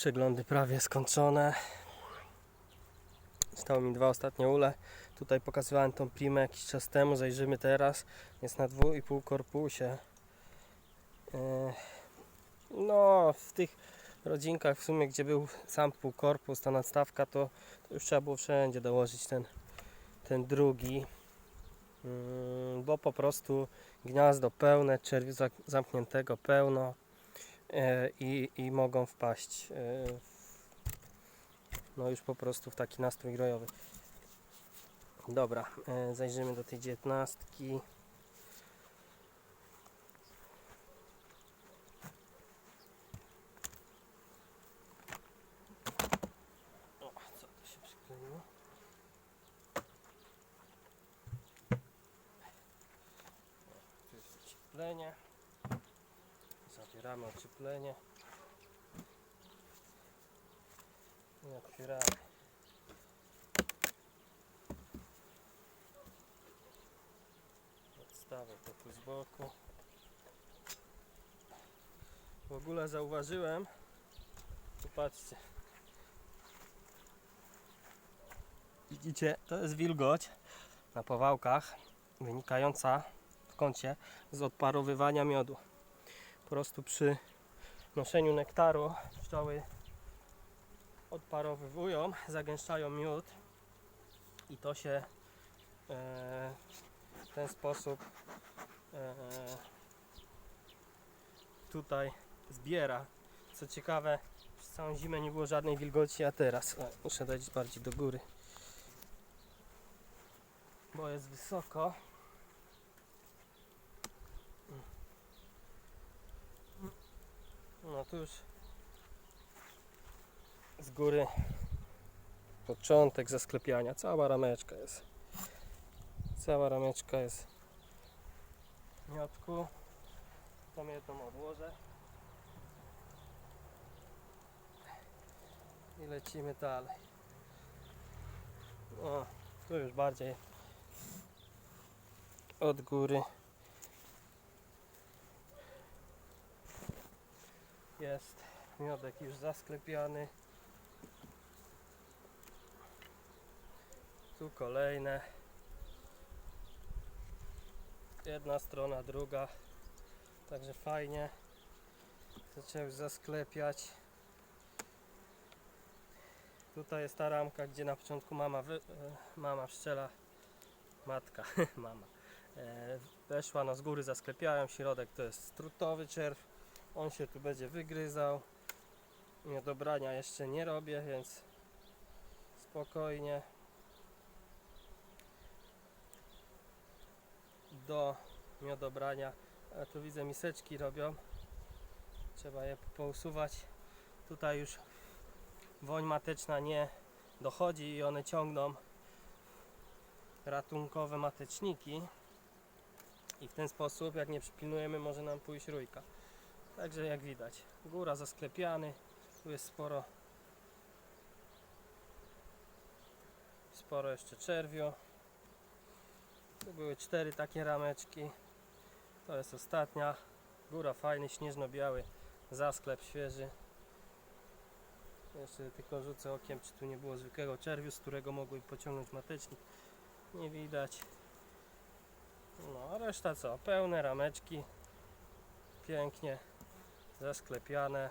Przeglądy prawie skończone. Zostały mi dwa ostatnie ule. Tutaj pokazywałem tą primę jakiś czas temu. Zajrzymy teraz. Jest na 2,5 korpusie. E, No, w tych rodzinkach w sumie, gdzie był sam półkorpus, ta nadstawka, to, to już trzeba było wszędzie dołożyć ten, ten drugi. Mm, Bo po prostu gniazdo pełne, czerwiu zamkniętego pełno i, i mogą wpaść e, no już po prostu w taki nastrój grojowy. Dobra, e, zajrzymy do tej dziewiętnastki. O, co to się przykleiło? O, tu jest ocieplenie. Zabieramy ocieplenie. I otwieramy. Odstawię to tu z boku. W ogóle zauważyłem, popatrzcie. Widzicie, to jest wilgoć na powałkach wynikająca w kącie z odparowywania miodu. Po prostu przy noszeniu nektaru pszczoły odparowywują, zagęszczają miód i to się e, w ten sposób e, tutaj zbiera. Co ciekawe, przez całą zimę nie było żadnej wilgoci, a teraz o, muszę dać bardziej do góry, bo jest wysoko. No tu już z góry początek zasklepiania. Cała rameczka jest. Cała rameczka jest w miotku. Tą jedną odłożę. I lecimy dalej. O, tu już bardziej od góry. Jest miodek już zasklepiany. Tu kolejne. Jedna strona, druga. Także fajnie. Zaczęły już zasklepiać. Tutaj jest ta ramka, gdzie na początku mama, wy, e, mama pszczela, matka, mama, e, weszła, no z góry zasklepiałem, środek to jest strutowy czerw, on się tu będzie wygryzał. Miodobrania jeszcze nie robię, więc spokojnie. Do miodobrania. A tu widzę miseczki robią. Trzeba je pousuwać. Tutaj już woń mateczna nie dochodzi i one ciągną ratunkowe mateczniki. I w ten sposób, jak nie przypilnujemy, może nam pójść rójka. Także jak widać, góra zasklepiany, tu jest sporo sporo jeszcze czerwiu. Były cztery takie rameczki. To jest ostatnia. Góra fajny, śnieżno-biały zasklep świeży. Jeszcze tylko rzucę okiem, czy tu nie było zwykłego czerwiu, z którego mogły pociągnąć matecznik. Nie widać. No, a reszta co? Pełne rameczki. Pięknie zasklepiane.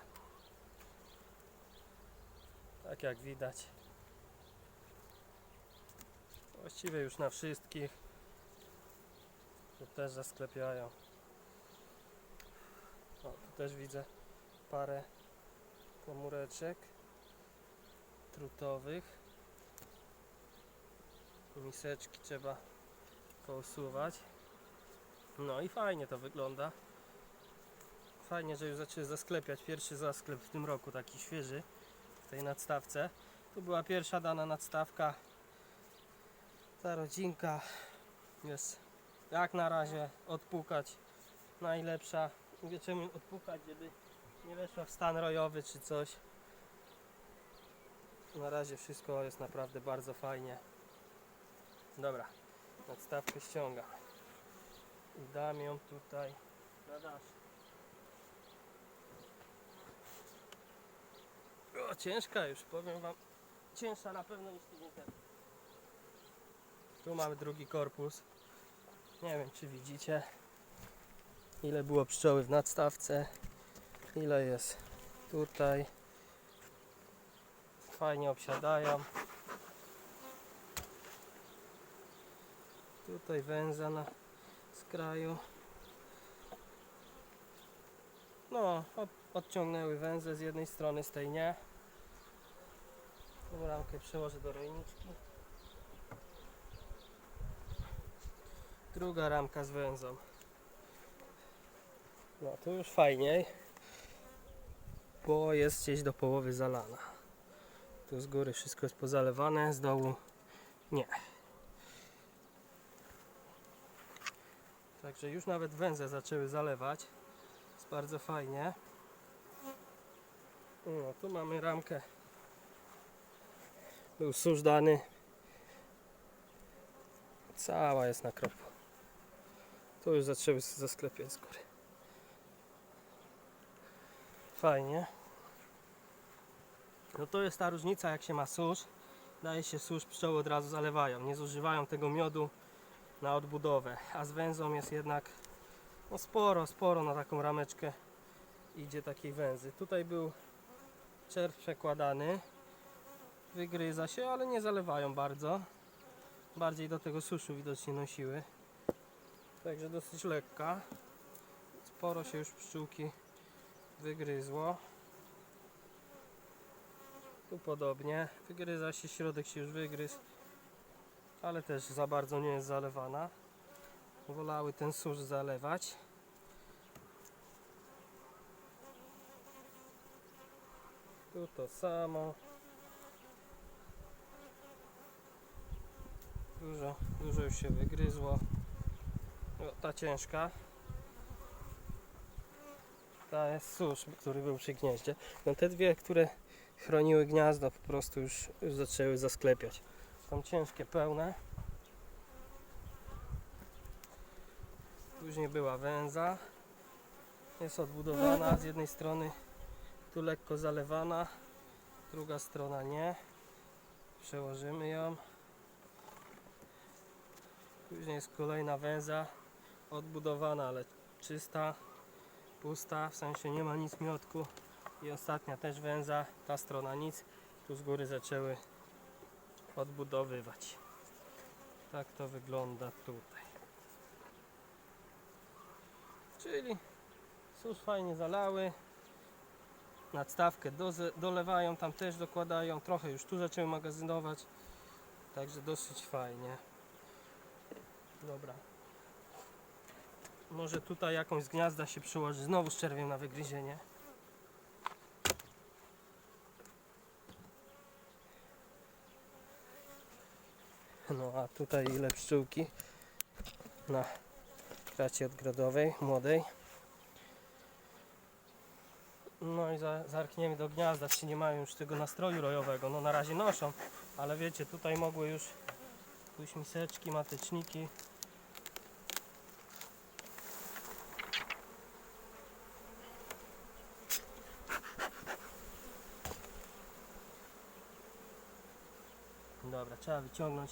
Tak jak widać. Właściwie już na wszystkich. Tu też zasklepiają. O, tu też widzę parę komóreczek trutowych. Miseczki trzeba pousuwać. No i fajnie to wygląda. Fajnie, że już zaczęły zasklepiać. Pierwszy zasklep w tym roku, taki świeży, w tej nadstawce. Tu była pierwsza dana nadstawka. Ta rodzinka jest jak na razie odpukać najlepsza. Mówię czemu odpukać, żeby nie weszła w stan rojowy czy coś. Na razie wszystko jest naprawdę bardzo fajnie. Dobra, nadstawkę ściągam. I dam ją tutaj na dasz. ciężka już, powiem wam. Cięższa na pewno niż tydzień temu. Tu mamy drugi korpus. Nie wiem czy widzicie ile było pszczoły w nadstawce, ile jest tutaj. Fajnie obsiadają. Tutaj węza na skraju. No, od, odciągnęły węzę z jednej strony, z tej nie. Ramkę przełożę do rojniczki. Druga ramka z węzą. No, tu już fajniej, bo jest gdzieś do połowy zalana. Tu z góry wszystko jest pozalewane, z dołu nie. Także już nawet węże zaczęły zalewać. Jest bardzo fajnie. No, tu mamy ramkę. Był susz dany. Cała jest na kropu. Tu już zaczęły zasklepiać z góry. Fajnie. No to jest ta różnica jak się ma susz. Daje się susz, pszczoły od razu zalewają. Nie zużywają tego miodu na odbudowę. A z węzą jest jednak no sporo, sporo na taką rameczkę idzie takiej węzy. Tutaj był czerw przekładany. Wygryza się, ale nie zalewają bardzo. Bardziej do tego suszu widocznie nosiły. Także dosyć lekka. Sporo się już pszczółki wygryzło. Tu podobnie. Wygryza się, środek się już wygryzł. Ale też za bardzo nie jest zalewana. Wolały ten susz zalewać. Tu to samo. Dużo, dużo już się wygryzło. Ta ciężka. Ta jest susz, który był przy gnieździe. No te dwie, które chroniły gniazdo, po prostu już, już zaczęły zasklepiać. Są ciężkie, pełne. Później była węza. Jest odbudowana z jednej strony tu lekko zalewana, druga strona nie. Przełożymy ją. Później jest kolejna węza odbudowana, ale czysta, pusta, w sensie nie ma nic miotku. I ostatnia też węza, ta strona nic. Tu z góry zaczęły odbudowywać. Tak to wygląda tutaj. Czyli sus fajnie zalały. Nadstawkę dolewają, tam też dokładają. Trochę już tu zaczęły magazynować. Także dosyć fajnie. Dobra. Może tutaj jakąś z gniazda się przyłoży. Znowu z czerwiem na wygryzienie. No a tutaj ile pszczółki na kracie odgrodowej, młodej. No i za, zarkniemy do gniazda, czy nie mają już tego nastroju rojowego. No na razie noszą, ale wiecie, tutaj mogły już pójść miseczki, mateczniki. Dobra, trzeba wyciągnąć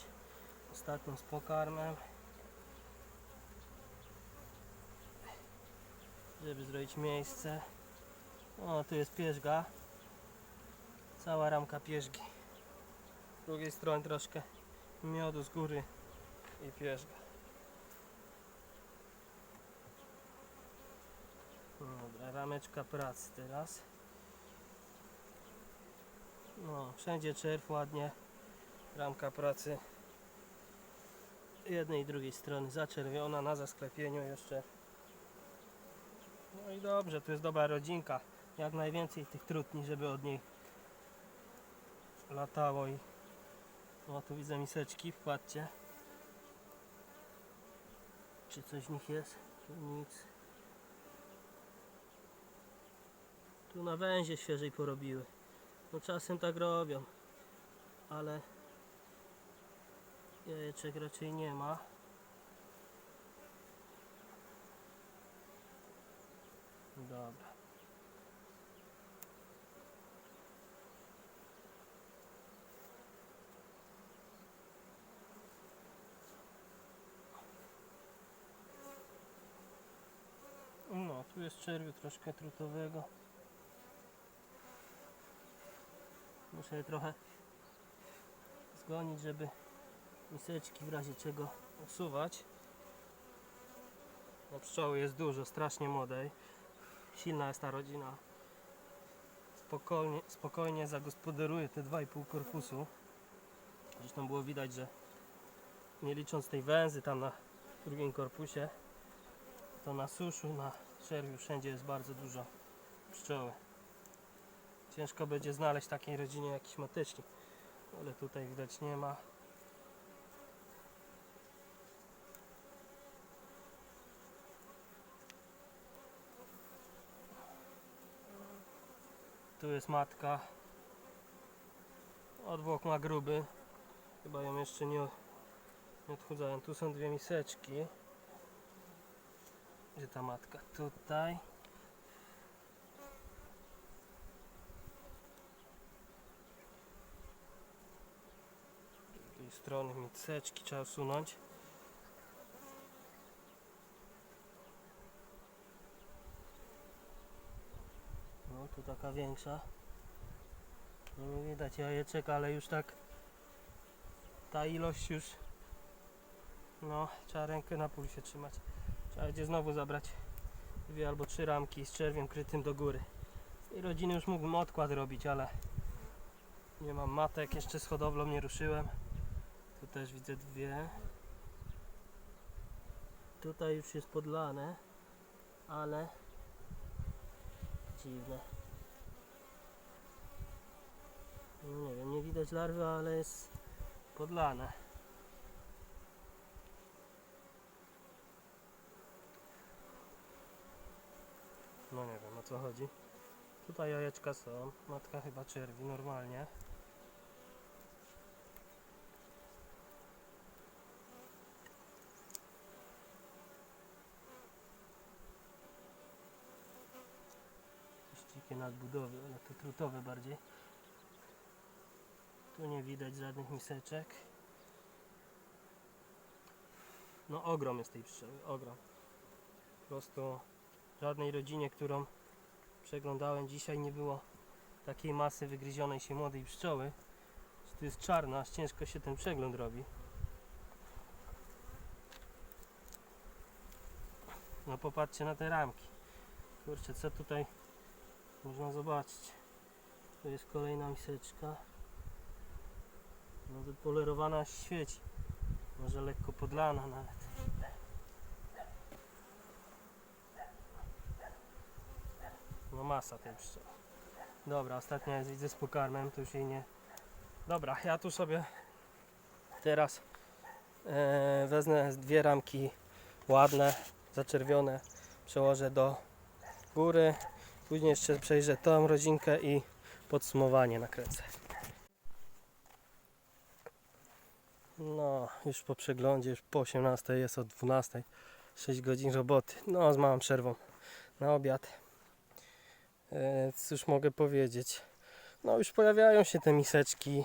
ostatnią z pokarmem. Żeby zrobić miejsce. O, tu jest pierzga. Cała ramka pierzgi. Z drugiej strony troszkę miodu z góry i pierzga. Dobra, rameczka pracy teraz. No, wszędzie czerw ładnie. Ramka pracy jednej i drugiej strony zaczerwiona na zasklepieniu jeszcze. No i dobrze, tu jest dobra rodzinka. Jak najwięcej tych trutni, żeby od niej latało i o tu widzę miseczki, wkładcie. Czy coś w nich jest? Tu nic. Tu na węzie świeżej porobiły. No czasem tak robią, ale jajeczek raczej nie ma. Dobra. No, tu jest czerwiu troszkę trutowego. Muszę je trochę zgonić, żeby miseczki w razie czego usuwać. No pszczoły jest dużo, strasznie młodej. Silna jest ta rodzina. Spokojnie, spokojnie zagospodaruje te 2,5 korpusu. Zresztą było widać, że nie licząc tej węzy tam na drugim korpusie, to na suszu, na czerwiu wszędzie jest bardzo dużo pszczoły. Ciężko będzie znaleźć takiej rodzinie jakiś matecznik, ale tutaj widać nie ma. Tu jest matka. Odwłok ma gruby. Chyba ją jeszcze nie, nie odchudzają. Tu są dwie miseczki. Gdzie ta matka? Tutaj. Z drugiej strony miseczki trzeba usunąć. Taka większa. No nie widać jajeczek, ale już tak ta ilość już no trzeba rękę na pulsie trzymać. Trzeba będzie znowu zabrać dwie albo trzy ramki z czerwiem krytym do góry. Tej rodziny już mógłbym odkład robić, ale nie mam matek, jeszcze z hodowlą nie ruszyłem. Tu też widzę dwie. Tutaj już jest podlane, ale dziwne. No nie wiem, nie widać larwy, ale jest podlane. No nie wiem o co chodzi. Tutaj jajeczka są. Matka chyba czerwi normalnie. Dzikie nadbudowy, ale to trutowe bardziej. Tu nie widać żadnych miseczek. No ogrom jest tej pszczoły, ogrom. Po prostu żadnej rodzinie, którą przeglądałem dzisiaj nie było takiej masy wygryzionej się młodej pszczoły. To jest czarna, aż ciężko się ten przegląd robi. No popatrzcie na te ramki. Kurczę, co tutaj można zobaczyć. Tu jest kolejna miseczka. No wypolerowana świeci. Może lekko podlana nawet. No masa tej pszczoły. Dobra, ostatnia jest widzę z pokarmem, to już jej nie... Dobra, ja tu sobie teraz e, wezmę dwie ramki ładne, zaczerwione, przełożę do góry. Później jeszcze przejrzę tą rodzinkę i podsumowanie nakręcę. No, już po przeglądzie, już po 18 jest od 12. 6 godzin roboty. No, z małą przerwą na obiad. E, cóż mogę powiedzieć? No, już pojawiają się te miseczki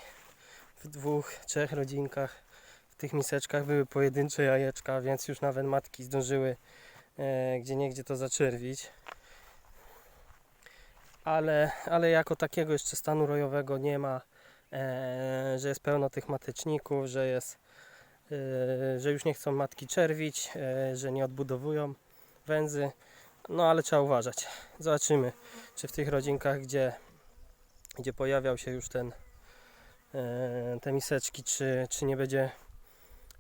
w dwóch, trzech rodzinkach. W tych miseczkach były pojedyncze jajeczka, więc już nawet matki zdążyły e, gdzie niegdzie to zaczerwić. Ale, ale jako takiego jeszcze stanu rojowego nie ma, że jest pełno tych mateczników, że jest, e, że już nie chcą matki czerwić, e, że nie odbudowują węzy. No ale trzeba uważać. Zobaczymy, czy w tych rodzinkach, gdzie, gdzie pojawiał się już ten e, te miseczki, czy, czy nie będzie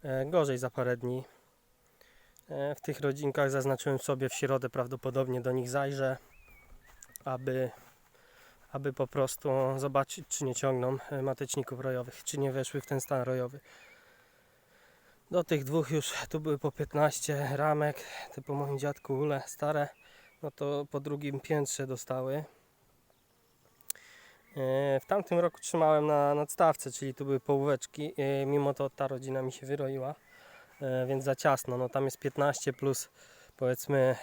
e, gorzej za parę dni. E, w tych rodzinkach zaznaczyłem sobie w środę, prawdopodobnie do nich zajrzę, aby, aby po prostu zobaczyć, czy nie ciągną e, mateczników rojowych, czy nie weszły w ten stan rojowy. Do tych dwóch już tu były po 15 ramek, te po moim dziadku ule stare, no to po drugim piętrze dostały. E, W tamtym roku trzymałem na nadstawce, czyli tu były połóweczki, e, mimo to ta rodzina mi się wyroiła, więc za ciasno. No tam jest 15 plus powiedzmy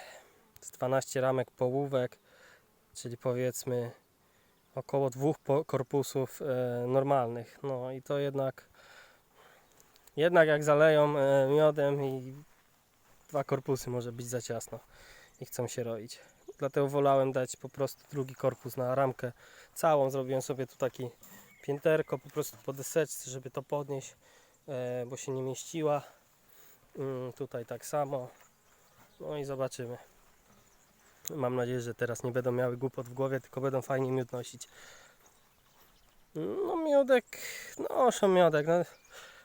z 12 ramek połówek, czyli powiedzmy około dwóch korpusów e, normalnych. No i to jednak jednak jak zaleją e, miodem i dwa korpusy może być za ciasno i chcą się roić. dlatego wolałem dać po prostu drugi korpus na ramkę całą. Zrobiłem sobie tu taki pięterko po prostu po deseczce, żeby to podnieść, e, bo się nie mieściła. Mm, tutaj tak samo. No i zobaczymy. Mam nadzieję, że teraz nie będą miały głupot w głowie, tylko będą fajnie miód nosić. No miodek, noszą miodek. No,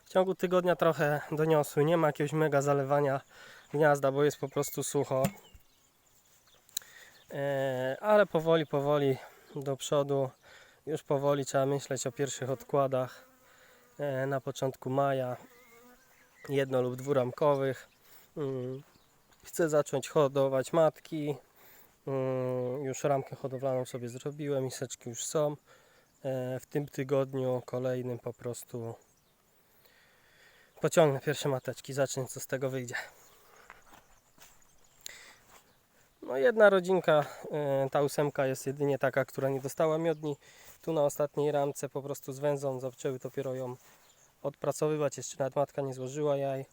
w ciągu tygodnia trochę doniosły. Nie ma jakiegoś mega zalewania gniazda, bo jest po prostu sucho. E, ale powoli, powoli do przodu. Już powoli trzeba myśleć o pierwszych odkładach e, na początku maja. Jedno lub dwuramkowych. Mm, Chcę zacząć hodować matki. Mm, Już ramkę hodowlaną sobie zrobiłem, miseczki już są. E, W tym tygodniu kolejnym po prostu pociągnę pierwsze mateczki, zacznę co z tego wyjdzie. No jedna rodzinka, e, ta ósemka jest jedynie taka, która nie dostała miodni. Tu na ostatniej ramce po prostu z węzą zaczęły dopiero ją odpracowywać, jeszcze nawet matka nie złożyła jaj,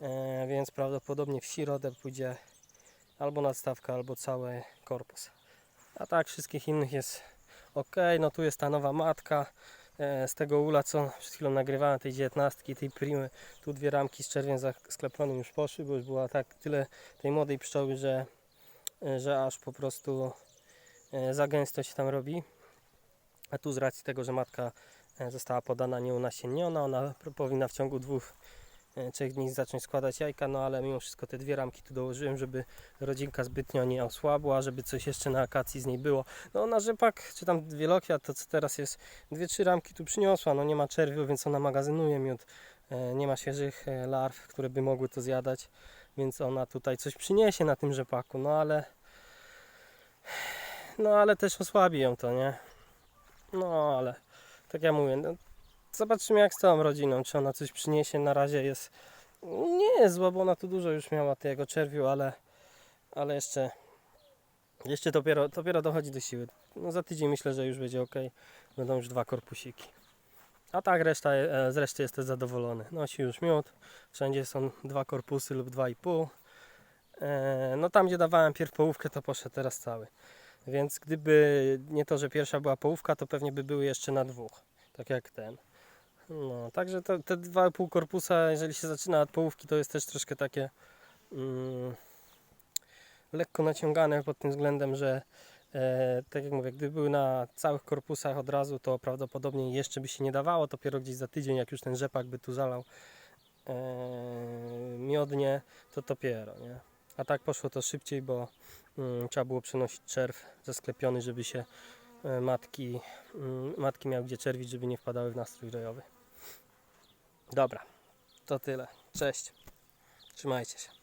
e, więc prawdopodobnie w środę pójdzie albo nadstawka, albo cały korpus. A tak wszystkich innych jest ok. No tu jest ta nowa matka e, z tego ula, co przed chwilą nagrywałem, tej dziewiętnastki, tej primy. Tu dwie ramki z czerwień skleplonym już poszły, bo już była tak tyle tej młodej pszczoły, że, e, że aż po prostu e, za gęsto się tam robi. A tu z racji tego, że matka została podana nieunasienniona, ona powinna w ciągu dwóch, trzech dni zacząć składać jajka, no ale mimo wszystko te dwie ramki tu dołożyłem, żeby rodzinka zbytnio nie osłabła, żeby coś jeszcze na akacji z niej było. No na rzepak, czy tam wielokwiat, to co teraz jest, dwie, trzy ramki tu przyniosła, no nie ma czerwiu, więc ona magazynuje miód, e, nie ma świeżych e, larw, które by mogły to zjadać, więc ona tutaj coś przyniesie na tym rzepaku, no ale no ale też osłabi ją to, nie? No ale tak jak mówię, no, zobaczymy jak z całą rodziną, czy ona coś przyniesie, na razie jest nie jest zła, bo ona tu dużo już miała tego czerwiu, ale ale jeszcze jeszcze dopiero, dopiero dochodzi do siły. No za tydzień myślę, że już będzie ok. Będą już dwa korpusiki. A tak reszta, e, z reszty jestem zadowolony. Nosi już miód. Wszędzie są dwa korpusy lub dwa i pół. E, No tam gdzie dawałem pierw połówkę to poszedł teraz cały. Więc gdyby nie to, że pierwsza była połówka, to pewnie by były jeszcze na dwóch. Tak jak ten. No, także te, te dwa pół korpusa, jeżeli się zaczyna od połówki, to jest też troszkę takie mm, lekko naciągane pod tym względem, że e, tak jak mówię, gdyby były na całych korpusach od razu, to prawdopodobnie jeszcze by się nie dawało. Dopiero gdzieś za tydzień, jak już ten rzepak by tu zalał e, miodnie, to dopiero, nie? A tak poszło to szybciej, bo mm, trzeba było przenosić czerw zasklepiony, żeby się e, matki, mm, matki miały gdzie czerwić, żeby nie wpadały w nastrój rojowy. Dobra, to tyle. Cześć. Trzymajcie się.